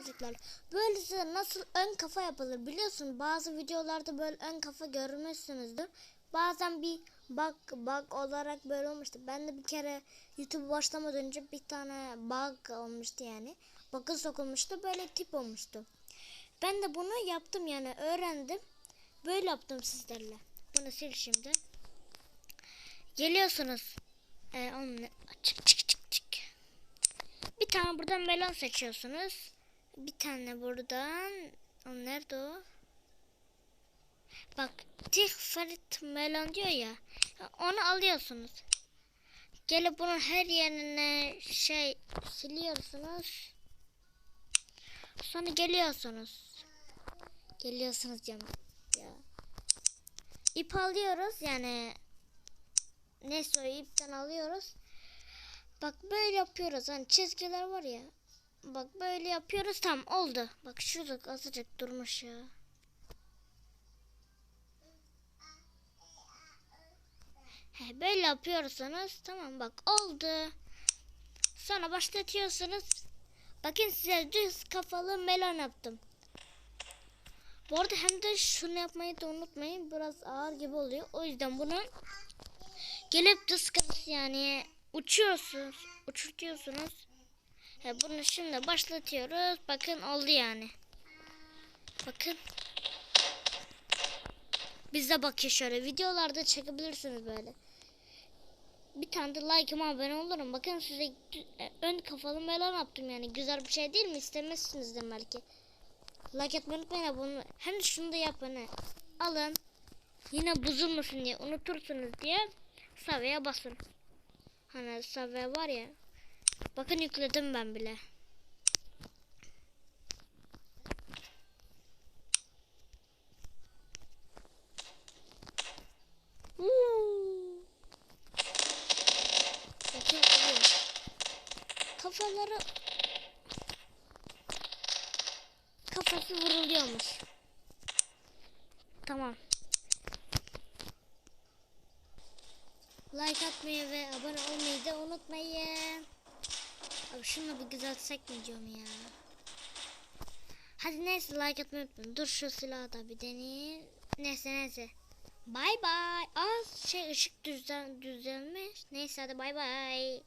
çocuklar. Böyle size nasıl ön kafa yapılır biliyorsun. Bazı videolarda böyle ön kafa görmüşsünüzdür. Bazen bir bug bug olarak böyle olmuştu. Ben de bir kere YouTube başlamadan önce bir tane bug olmuştu yani. Bug'a sokulmuştu. Böyle tip olmuştu. Ben de bunu yaptım yani öğrendim. Böyle yaptım sizlerle. Bunu sil şimdi. Geliyorsunuz. Ee, onu çık çık çık çık. Bir tane buradan melon seçiyorsunuz. Bir tane buradan. O nerede o? Bak Tigfrit melon diyor ya. Onu alıyorsunuz. Gelip bunun her yerine şey siliyorsunuz. Sonra geliyorsunuz. Geliyorsunuz canım. Ya. İp alıyoruz yani. Neyse o ipten alıyoruz. Bak böyle yapıyoruz. Hani çizgiler var ya. Bak böyle yapıyoruz. Tam oldu. Bak şurada azıcık durmuş ya. He, böyle yapıyorsanız tamam bak oldu. Sonra başlatıyorsunuz. Bakın size düz kafalı melon yaptım. Bu arada hem de şunu yapmayı da unutmayın. Biraz ağır gibi oluyor. O yüzden bunu gelip düz kafası yani uçuyorsunuz. Uçurtuyorsunuz. He, bunu şimdi başlatıyoruz. Bakın oldu yani. Bakın. Bize bakıyor şöyle. Videolarda çekebilirsiniz böyle. Bir tane de like'ıma abone olurum. Bakın size e, ön kafalı melon yaptım yani. Güzel bir şey değil mi? İstemezsiniz de belki. Like atmayı unutmayın abone. Hem şunu da yapın. he. Alın. Yine bozulmasın diye unutursunuz diye savyaya basın. Hani savya var ya. Bakın yükledim ben bile. Kafaları kafası vuruluyormuş. Tamam. Like atmayı ve abone olmayı da unutmayın. Abi şunu bir güzeltsek mi diyorum ya. Hadi neyse like atmayı unutmayın. Dur şu silahı da bir deneyeyim. Neyse neyse. Bay bay. Aa şey ışık düzen düzelmiş. Neyse hadi bay bay.